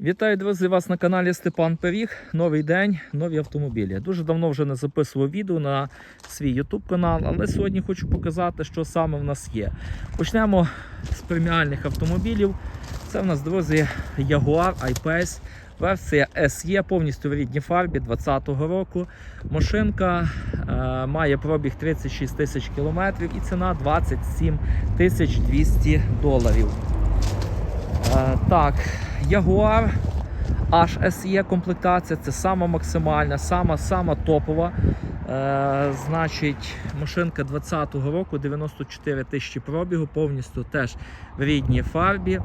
Вітаю, друзі, вас на каналі Степан Пиріг. Новий день, нові автомобілі. Дуже давно вже не записував відео на свій YouTube канал, але сьогодні хочу показати, що саме в нас є. Почнемо з преміальних автомобілів. Це в нас, друзі, Jaguar I-Pace, версія SE, повністю в рідній фарбі 2020 року. Машинка е, має пробіг 36 тисяч кілометрів і ціна 27 тисяч 200 доларів. Е, так, Jaguar HSE комплектація це сама максимальна, сама сама топова. Е, значить, машинка 2020 року, 94 тисячі пробігу, повністю теж в рідній фарбі.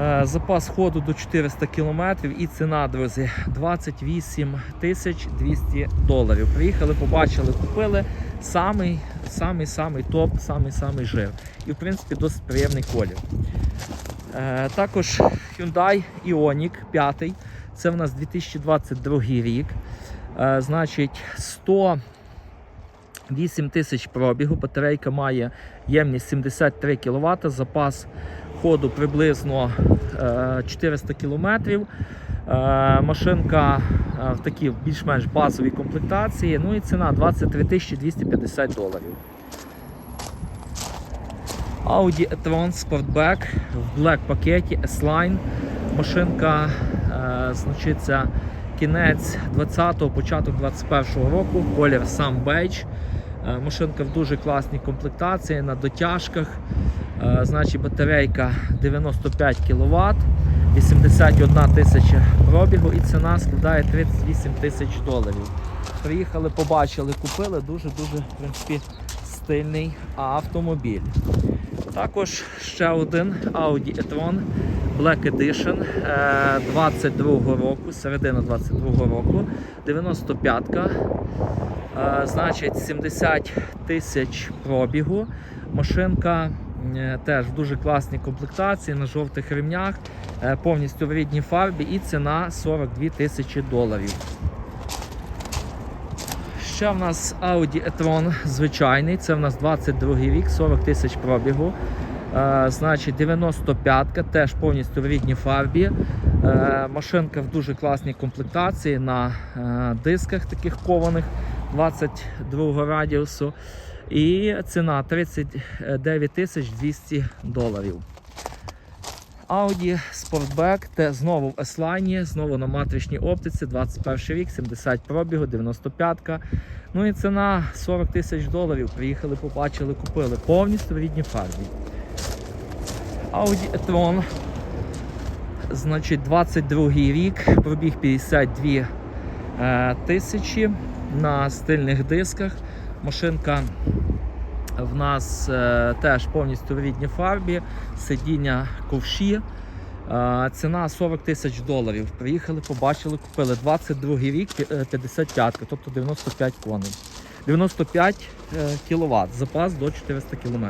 Е, запас ходу до 400 км і ціна, друзі, 28 тисяч 200 доларів. Приїхали, побачили, купили самий самий самий топ, самий самий жир. І в принципі досить приємний колір. Е, Також Hyundai Ioniq 5. Це в нас 2022 рік. Е, Значить, 108 тисяч пробігу. Батарейка має ємність 73 кВт, запас ходу приблизно е, 400 км. Е, Машинка е, в такій більш-менш базовій комплектації. Ну і ціна 23 250 доларів. Audi e-tron Sportback в Black пакеті S-Line. Машинка е, значиться кінець 20-го, початок 21-го року, колір сам бейдж. Е, машинка в дуже класній комплектації на дотяжках. Е, значить батарейка 95 кВт, 81 тисяча пробігу і ціна складає 38 тисяч доларів. Приїхали, побачили, купили дуже-дуже в принципі, стильний автомобіль. Також ще один Audi e-tron Black Edition е, 22 року, середина 22 року, 95-ка. Е, Значить 70 тисяч пробігу. Машинка е, теж в дуже класній комплектації на жовтих ремнях, е, повністю в рідній фарбі і ціна 42 тисячі доларів. Ще в нас Audi e-tron звичайний, це в нас 22 рік, 40 тисяч пробігу. Е, значить 95-ка, теж повністю в рідній фарбі. Е, машинка в дуже класній комплектації на е, дисках таких кованих 22 радіусу. І ціна 39 тисяч 200 доларів. Audi Sportback, те знову в S-Line, знову на матричній оптиці, 21 рік, 70 пробігу, 95-ка. Ну і ціна 40 тисяч доларів. Приїхали, побачили, купили повністю в рідній фарбі. Audi e-tron, значить 22 рік, пробіг 52 е, тисячі на стильних дисках. Машинка в нас е, теж повністю в рідній фарбі, сидіння ковші. Е, ціна 40 тисяч доларів. Приїхали, побачили, купили 22 рік, е, 55, тобто 95 коней. 95 кВт, запас до 400 км.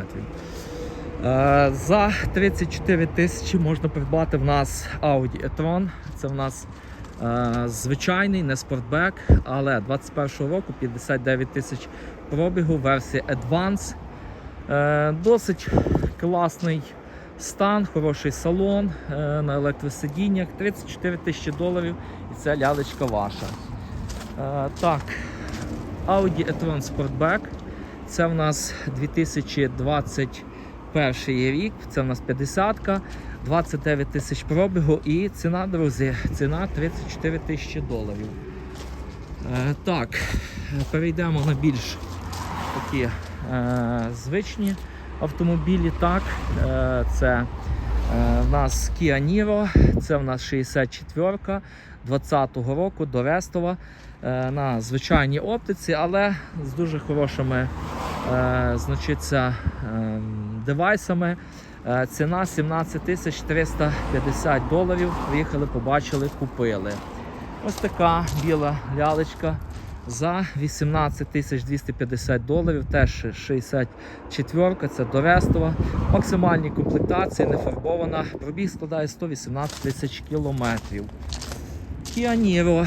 Е, За 34 тисячі можна придбати в нас Audi e-tron. Це в нас е, звичайний, не спортбек, але 21 року 59 тисяч пробігу, версія Advance. Е, Досить класний стан, хороший салон е, на електросидіннях. 34 тисячі доларів і це лялечка ваша. Е, Так, Audi e-tron Sportback. Це в нас 2021 рік, це в нас 50-ка, 29 тисяч пробігу і ціна, друзі, ціна 34 тисячі доларів. Е, так, перейдемо на більш такі е, звичні автомобілі. Так, е, це е, в нас Kia Niro, це в нас 64-ка 20-го року до Рестова е, на звичайній оптиці, але з дуже хорошими е, значиться, е, девайсами. Е, Ціна 17 тисяч 350 доларів. Приїхали, побачили, купили. Ось така біла лялечка за 18 тисяч 250 доларів. Теж 64 це Дорестова. Максимальні комплектації, не фарбована. Пробіг складає 118 тисяч кілометрів. Niro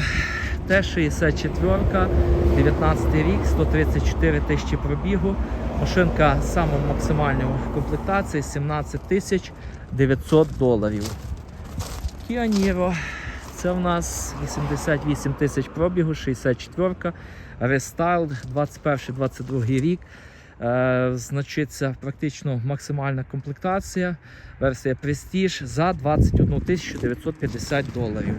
теж 64 19 рік, 134 тисячі пробігу. Машинка саме максимальної комплектації 17 тисяч 900 доларів. Kia Niro. Це в нас 88 тисяч пробігу, 64-ка, рестайл, 21-22 рік. Е, значиться практично максимальна комплектація. Версія Prestige за 21 тисячу 950 доларів.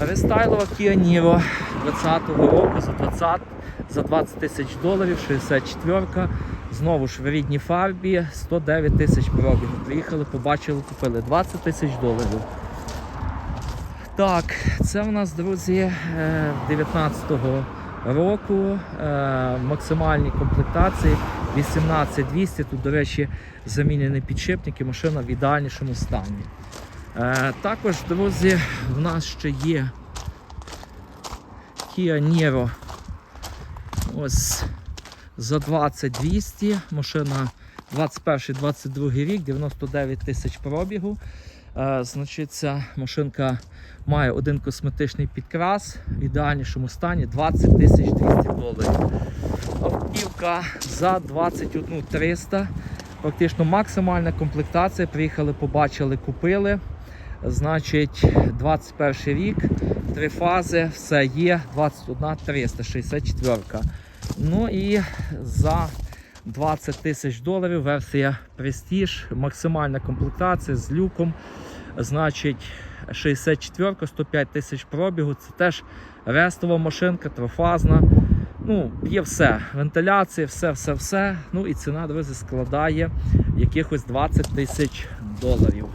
Рестайлова Kia Niro 20-го року за 20, за 20 тисяч доларів, 64 Знову ж в рідній фарбі 109 тисяч пробігу. Приїхали, побачили, купили 20 тисяч доларів. Так, це в нас, друзі, е, 19-го року. е, Максимальні комплектації 18200. Тут, до речі, замінені підшипники, машина в ідеальнішому стані. Е, Також, друзі, в нас ще є Kia Niro. Ось за 20200. Машина 21-22 рік, 99 тисяч пробігу. Е, значить, ця машинка має один косметичний підкрас в ідеальнішому стані 20 тисяч 200 доларів. Автівка за 21 300. Фактично максимальна комплектація. Приїхали, побачили, купили. Значить, 21 рік, три фази, все є, 21 364. Ну і за 20 тисяч доларів версія Prestige, максимальна комплектація з люком. Значить, 64 105 тисяч пробігу. Це теж рестова машинка, трофазна. Ну, є все. Вентиляція, все, все, все. Ну і ціна, друзі, складає якихось 20 тисяч доларів.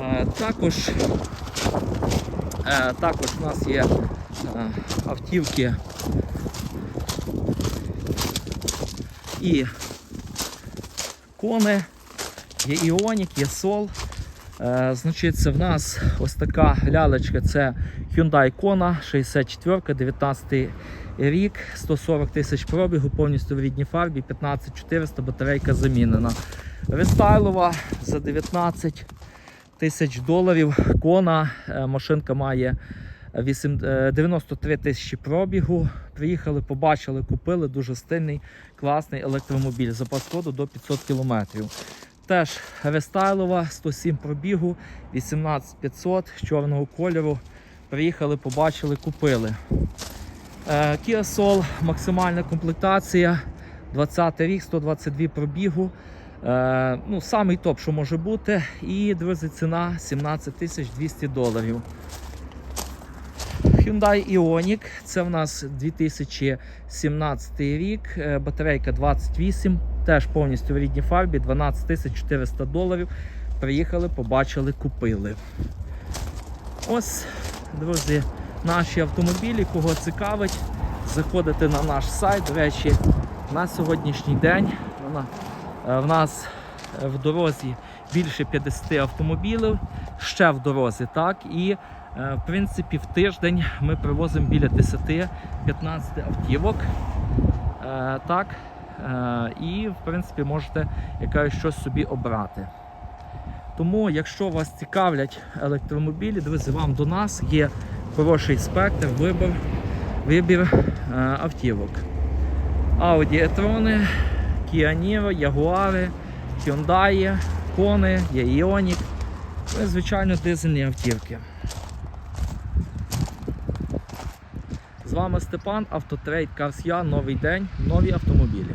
Е, також, також у нас є е, автівки і кони, є Іонік, є Сол. Е, значить, це в нас ось така лялечка, це Hyundai Kona 64, 19 рік, 140 тисяч пробігу, повністю в рідній фарбі, 15400, батарейка замінена. Рестайлова за 19 тисяч доларів. Кона, е, машинка має 8, е, 93 тисячі пробігу. Приїхали, побачили, купили дуже стильний, класний електромобіль. Запас ходу до 500 кілометрів. Теж рестайлова, 107 пробігу, 18500 чорного кольору. Приїхали, побачили, купили. Е, Kia Soul, максимальна комплектація, 20 рік, 122 пробігу. Е, ну, самий топ, що може бути. І, друзі, ціна 17 тисяч 200 доларів. Hyundai Ioniq, це в нас 2017 рік, е, батарейка 28, теж повністю в рідній фарбі, 12 тисяч 400 доларів. Приїхали, побачили, купили. Ось, друзі, наші автомобілі, кого цікавить, заходите на наш сайт. До речі, на сьогоднішній день в нас е, в дорозі більше 50 автомобілів, ще в дорозі, так. І е, в принципі в тиждень ми привозимо біля 10-15 автівок. Е, Так. Е, І в принципі можете якось щось собі обрати. Тому, якщо вас цікавлять електромобілі, друзі, вам до нас є хороший спектр, вибір, вибір е, автівок. Audi e-tron, Kia Niro, Jaguar, Hyundai, Кони, є Ioniq. Ну звичайно, дизельні автівки. З вами Степан, Автотрейд Cars.ua, новий день, нові автомобілі.